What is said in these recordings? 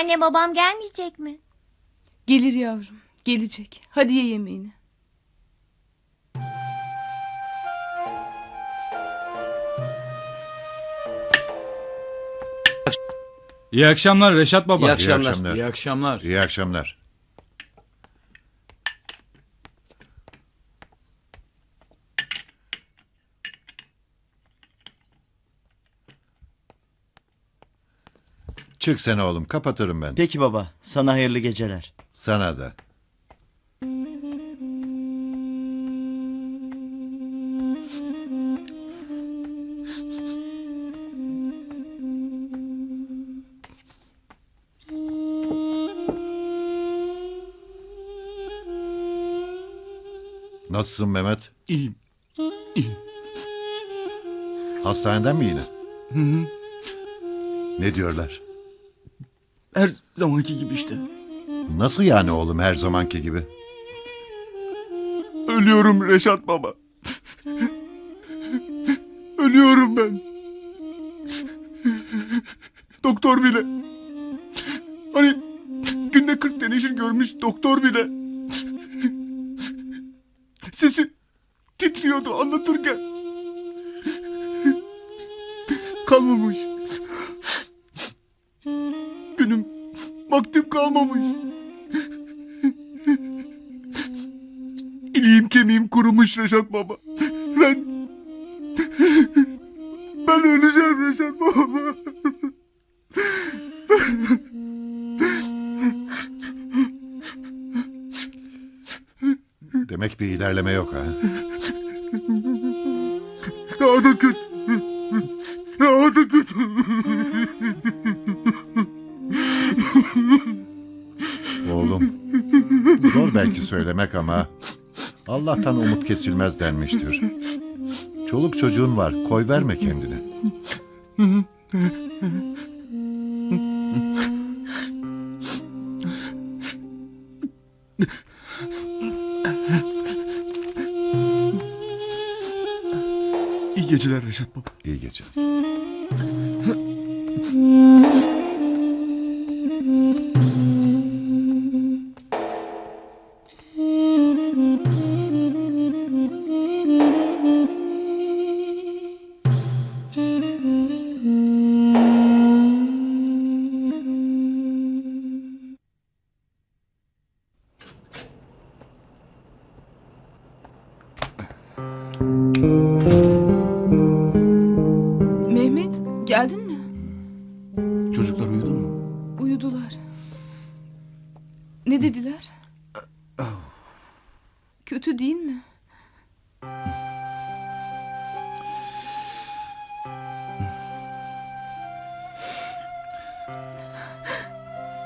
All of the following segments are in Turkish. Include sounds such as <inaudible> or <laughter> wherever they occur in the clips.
Anne babam gelmeyecek mi? Gelir yavrum. Gelecek. Hadi ye yemeğini. İyi akşamlar Reşat Baba. İyi akşamlar. İyi akşamlar. İyi akşamlar. Çık sen oğlum kapatırım ben. Peki baba, sana hayırlı geceler. Sana da. Nasılsın Mehmet? İyiyim. Hastaneden mi yine? Ne diyorlar? Her zamanki gibi işte. Nasıl yani oğlum her zamanki gibi? Ölüyorum Reşat Baba. Ölüyorum ben. Doktor bile. Hani günde 40 teneşir görmüş doktor bile. Sesi titriyordu anlatırken. Kalmamış. Vaktim kalmamış. İliğim kemiğim kurumuş Reşat Baba. Ben... Ben öleceğim Reşat Baba. Demek bir ilerleme yok ha. Daha da kötü. Daha da kötü. Oğlum. Zor belki söylemek ama Allah'tan umut kesilmez denmiştir. Çoluk çocuğun var. Koy verme kendine. İyi geceler Reşat Baba. İyi gece.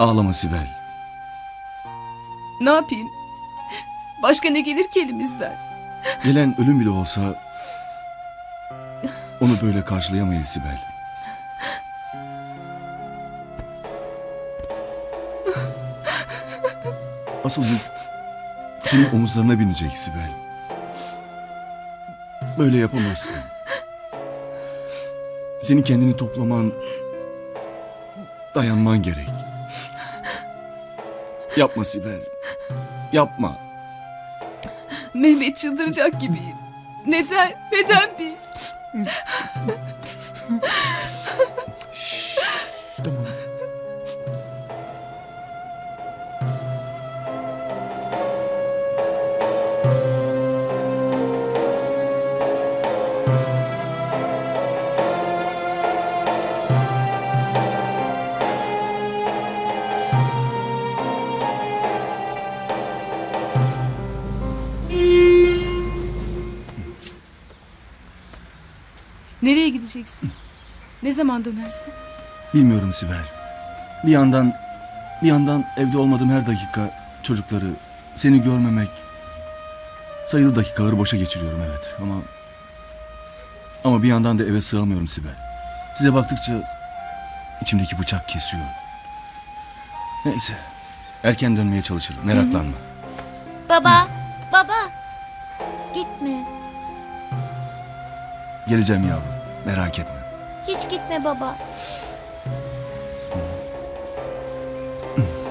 Ağlama Sibel. Ne yapayım? Başka ne gelir ki elimizden? Gelen ölüm bile olsa onu böyle karşılayamayız Sibel. Asıl yük senin omuzlarına binecek Sibel. Böyle yapamazsın. Senin kendini toplaman, dayanman gerek. Yapma Sibel. Yapma. Mehmet çıldıracak gibiyim. Neden? Neden biz? <laughs> Nereye gideceksin? Ne zaman dönersin? Bilmiyorum Sibel. Bir yandan bir yandan evde olmadığım her dakika çocukları seni görmemek sayılı dakikaları boşa geçiriyorum evet ama ama bir yandan da eve sığamıyorum Sibel. Size baktıkça içimdeki bıçak kesiyor. Neyse. Erken dönmeye çalışırım. Meraklanma. Baba, Geleceğim yavrum. Merak etme. Hiç gitme baba. <laughs>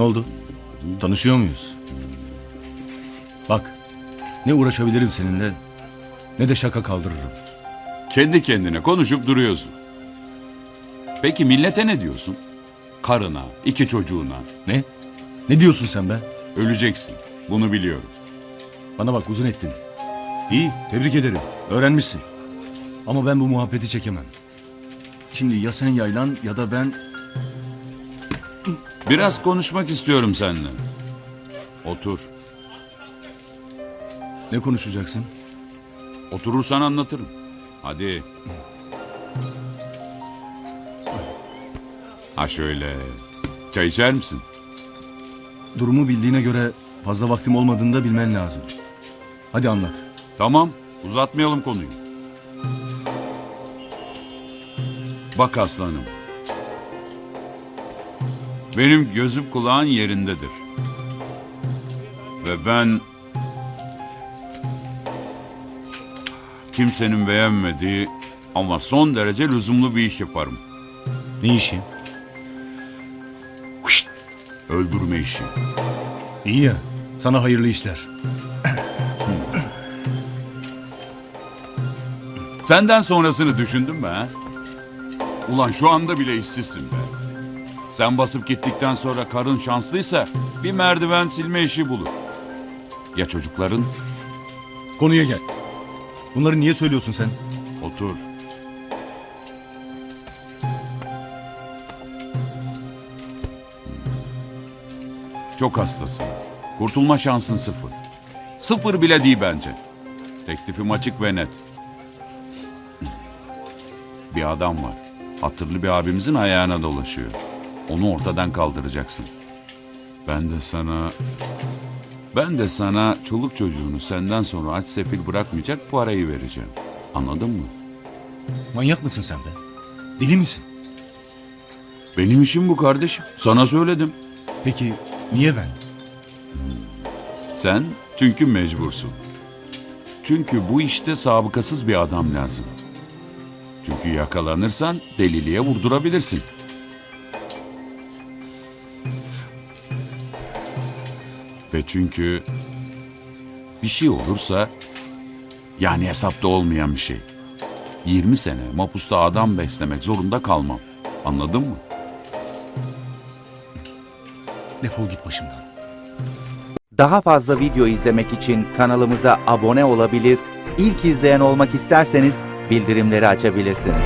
Ne oldu? Tanışıyor muyuz? Bak, ne uğraşabilirim seninle ne de şaka kaldırırım. Kendi kendine konuşup duruyorsun. Peki millete ne diyorsun? Karına, iki çocuğuna. Ne? Ne diyorsun sen be? Öleceksin. Bunu biliyorum. Bana bak uzun ettin. İyi, tebrik ederim. Öğrenmişsin. Ama ben bu muhabbeti çekemem. Şimdi ya sen yaylan ya da ben... Biraz konuşmak istiyorum seninle. Otur. Ne konuşacaksın? Oturursan anlatırım. Hadi. Ha şöyle. Çay içer misin? Durumu bildiğine göre fazla vaktim olmadığını da bilmen lazım. Hadi anlat. Tamam. Uzatmayalım konuyu. Bak aslanım. Benim gözüm kulağın yerindedir. Ve ben kimsenin beğenmediği ama son derece lüzumlu bir iş yaparım. Ne işi? Huşt! Öldürme işi. İyi ya. Sana hayırlı işler. Senden sonrasını düşündün mü ha? Ulan şu anda bile işsizsin be. Sen basıp gittikten sonra karın şanslıysa bir merdiven silme işi bulur. Ya çocukların? Konuya gel. Bunları niye söylüyorsun sen? Otur. Çok hastasın. Kurtulma şansın sıfır. Sıfır bile değil bence. Teklifim açık ve net. Bir adam var. Hatırlı bir abimizin ayağına dolaşıyor. Onu ortadan kaldıracaksın. Ben de sana... Ben de sana çoluk çocuğunu senden sonra aç sefil bırakmayacak parayı vereceğim. Anladın mı? Manyak mısın sen be? Deli misin? Benim işim bu kardeşim. Sana söyledim. Peki niye ben? Sen çünkü mecbursun. Çünkü bu işte sabıkasız bir adam lazım. Çünkü yakalanırsan deliliğe vurdurabilirsin. Ve çünkü bir şey olursa yani hesapta olmayan bir şey. 20 sene mapusta adam beslemek zorunda kalmam. Anladın mı? Defol git başımdan. Daha fazla video izlemek için kanalımıza abone olabilir, ilk izleyen olmak isterseniz bildirimleri açabilirsiniz.